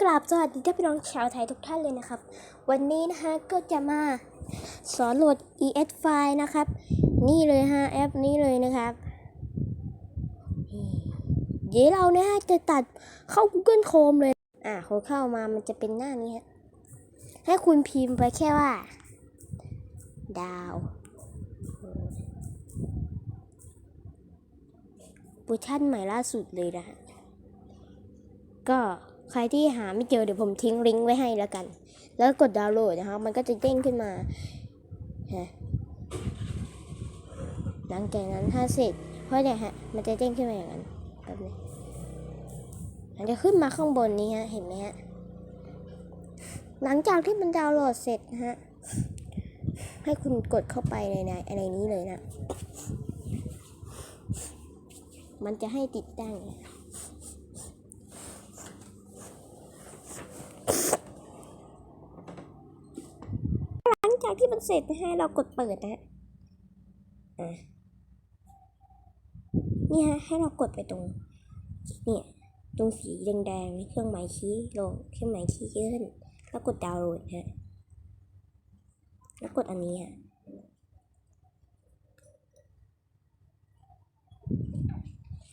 กราบสวัสดีท่านพี่น้องชาวไทยทุกท่านเลยนะครับ วันนี้นะฮะก็จะมาสอนโหลด ES File นะครับ นี่เลยฮะแอปนี้เลยนะครับ เดี๋ยวเรานะฮะจะตัดเข้า Google Chrome เลย อ่าพอเข้ามามันจะเป็นหน้านี้ฮะให้คุณพิมพ์ไปแค่ว่า ดาวเวอร์ชันใหม่ล่าสุดเลยนะฮะก็ ใครที่หาไม่เจอเดี๋ยวผมทิ้งลิงก์ไว้ให้แล้วกัน แล้วกดดาวน์โหลดนะครับมันก็จะเด้งขึ้นมาหลังจากนั้นถ้าเสร็จเพราะเนี่ยฮะมันจะเด้งขึ้นมาอย่างนั้นแบบนี้มันจะขึ้นมาข้างบนนี้ฮะเห็นไหมฮะหลังจากที่มันดาวน์โหลดเสร็จนะฮะให้คุณกดเข้าไปในในในนี้เลยนะ มันจะให้ติดตั้งไง หลัง จากที่มันเสร็จนะฮะเรากดเปิดนะฮะนี่ฮะให้เรากดไปตรงเนี่ยตรงสีแดงๆเครื่องหมายชี้ลงเครื่องหมายชี้ขึ้นแล้วกดดาวน์โหลดฮะแล้วกดอันนี้ฮะ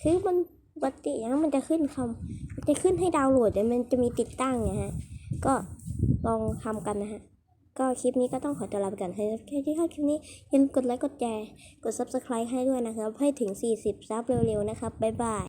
คือมันปกติแล้วมันจะขึ้นคำมันจะขึ้นให้ดาวน์โหลดแต่มันจะมีติดตั้งไงฮะ ก็ลองทำกันนะฮะ ก็คลิปนี้ก็ต้องขอตัวลาไปก่อนใครที่ชอบคลิปนี้อย่าลืมกดไลค์กดแชร์กด subscribe ให้ด้วยนะครับ ให้ถึง 40 ซับเร็วๆนะครับ บ๊ายบาย